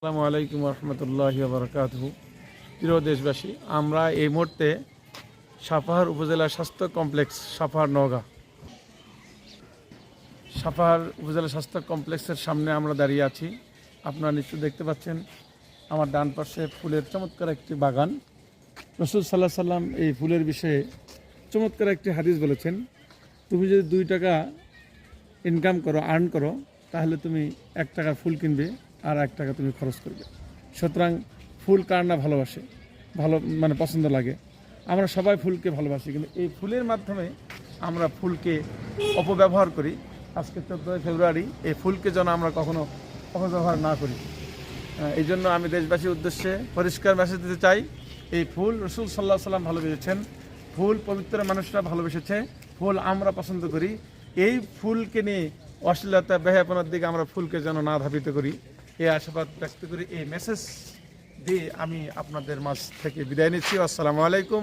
আসসালামু আলাইকুম রহমতুল্লাহ বরকাত প্রিয় দেশবাসী, আমরা এই মুহূর্তে সাপাহার উপজেলা স্বাস্থ্য কমপ্লেক্স সাপাহার নওগাঁ। সাপাহার উপজেলা স্বাস্থ্য কমপ্লেক্সের সামনে আমরা দাঁড়িয়ে আছি। আপনারা নিশ্চয় দেখতে পাচ্ছেন, আমার ডান পাশে ফুলের চমৎকার একটি বাগান। রসুল সাল্লাহ সাল্লাম এই ফুলের বিষয়ে চমৎকার একটি হাদিস বলেছেন, তুমি যদি দুই টাকা ইনকাম করো আর্ন করো, তাহলে তুমি এক টাকা ফুল কিনবে। আর এক টাকা তুমি খরচ করবে। সুতরাং ফুল কার না ভালোবাসে, ভালো মানে পছন্দ লাগে। আমরা সবাই ফুলকে ভালোবাসি, কিন্তু এই ফুলের মাধ্যমে আমরা ফুলকে অপব্যবহার করি। আজকে চোদ্দোই ফেব্রুয়ারি, এই ফুলকে যেন আমরা কখনো অপব্যবহার না করি। এই জন্য আমি দেশবাসীর উদ্দেশ্যে পরিষ্কার মেসেজ দিতে চাই, এই ফুল রসুল সাল্লাহ সাল্লাম ভালোবেসেছেন। ফুল পবিত্র মানুষরা ভালোবেসেছে, ফুল আমরা পছন্দ করি। এই ফুলকে নিয়ে অশ্লীলতা বেহাপনার দিকে আমরা ফুলকে যেন না ধাবিত করি। এই আশাবাদ ব্যক্ত করে এই মেসেজ দিয়ে আমি আপনাদের মাঝ থেকে বিদায় নিচ্ছি। আসসালামু আলাইকুম।